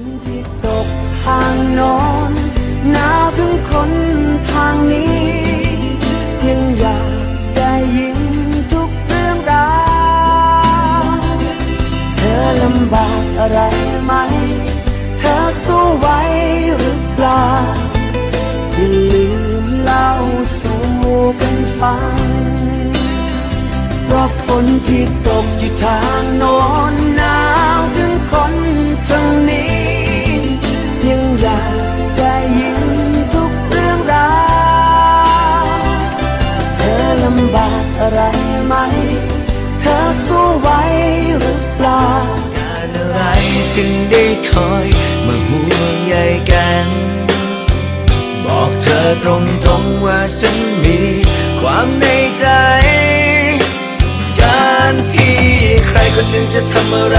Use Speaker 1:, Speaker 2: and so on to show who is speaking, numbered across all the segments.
Speaker 1: นที่ตกทางโนอนหนาวถึงคนทางนี้ ยังอยากได้ยินทุกเรื่องราวเธอลำบากอะไรไหม เธอสู้ไหวหรือเปล่าอย่าลืมเล่าสู่กันฟังเพราะฝนที่ตกอยู่ทางโน้นนา หรือเปล่า
Speaker 2: การอะไรถึงได้คอยมาห่วงใยกัน บอกเธอตรงๆว่าฉันมีความในใจ การที่ใครคนหนึ่งจะทำอะไร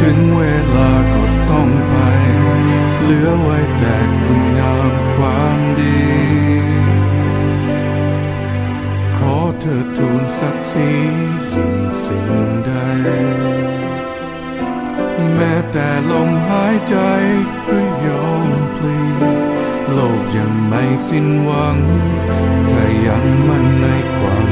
Speaker 3: ถึงเวลาก็ต้องไป เหลือไว้แต่คุณงามความดี ขอเธอทูลศักดิ์ศรียิ่งสิ่งใด แม้แต่ลมหายใจก็ยอมพลีโลกยังไม่สิ้นหวัง ถ้ายังมั่นในความ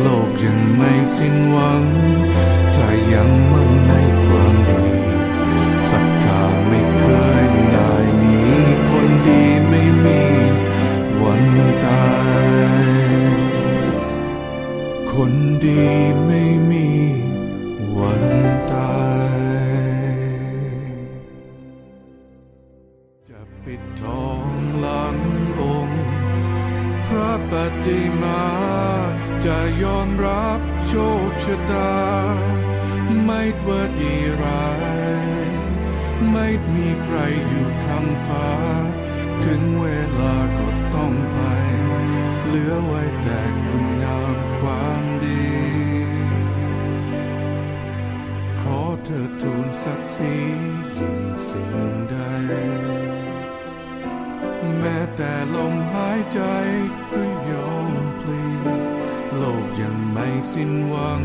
Speaker 3: โลกยังไม่สิ้นหวัง ถ้ายังมั่นในความดีศรัทธาไม่เคยนายหนีคนดีไม่มีวันตาย คนดีไม่มีวันตาย จะปิดทองหลังองค์ พระปฏิมา จะยอมรับโชคชะตา ไม่ว่าดีร้าย ไม่มีใครอยู่คำฟ้า ถึงเวลาก็ต้องไป เหลือไว้แต่คุณงามความดี ขอเธอทูลศักดิ์ศรียิ่งสิ่งใด แม้แต่ลมหายใจ ยังไม่สิ้นหวัง